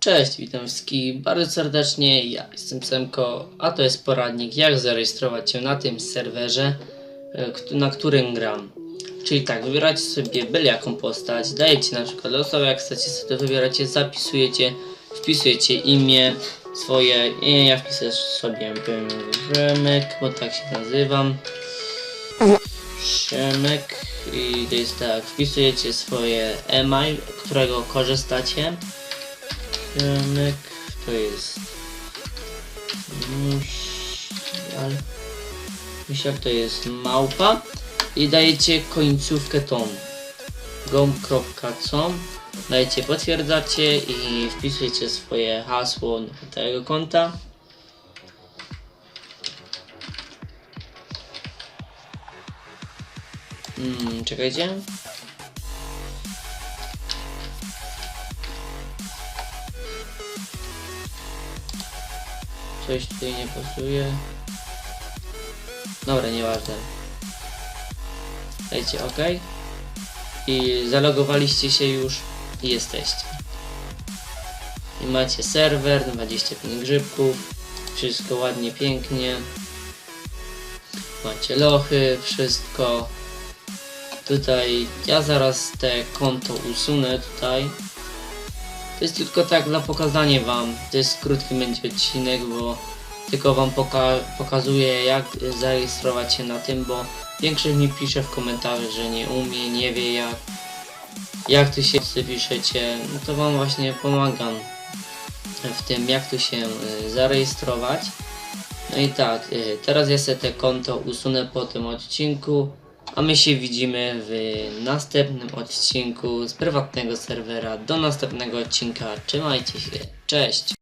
Cześć, witam wszystkich bardzo serdecznie. Ja jestem Semko, a to jest poradnik, jak zarejestrować się na tym serwerze, e, na którym gram. Czyli tak, wybieracie sobie byle jaką postać, dajecie na przykład losowe, jak chcecie sobie wybieracie, zapisujecie, wpisujecie imię swoje, ja wpiszę sobie bym Remek, bo tak się nazywam. Siemek i to jest tak, wpisujecie swoje e-mail, którego korzystacie. Janek to jest musial musial to jest małpa. I dajecie końcówkę tą gom.com dajecie potwierdzacie i wpisujecie swoje hasło do tego konta mm, czekajcie Coś tutaj nie pasuje. Dobra, nieważne. Dajcie OK. I zalogowaliście się już i jesteście. I macie serwer, 25 grzybków. Wszystko ładnie, pięknie. Macie lochy, wszystko. Tutaj ja zaraz te konto usunę tutaj. To jest tylko tak dla pokazania wam. To jest krótki będzie odcinek, bo tylko wam poka pokazuję jak zarejestrować się na tym, bo większość mi pisze w komentarzach, że nie umie, nie wie jak jak tu się piszecie, no to wam właśnie pomagam w tym jak tu się y, zarejestrować. No i tak, y, teraz ja sobie te konto usunę po tym odcinku, a my się widzimy w następnym odcinku z prywatnego serwera. Do następnego odcinka, trzymajcie się, cześć!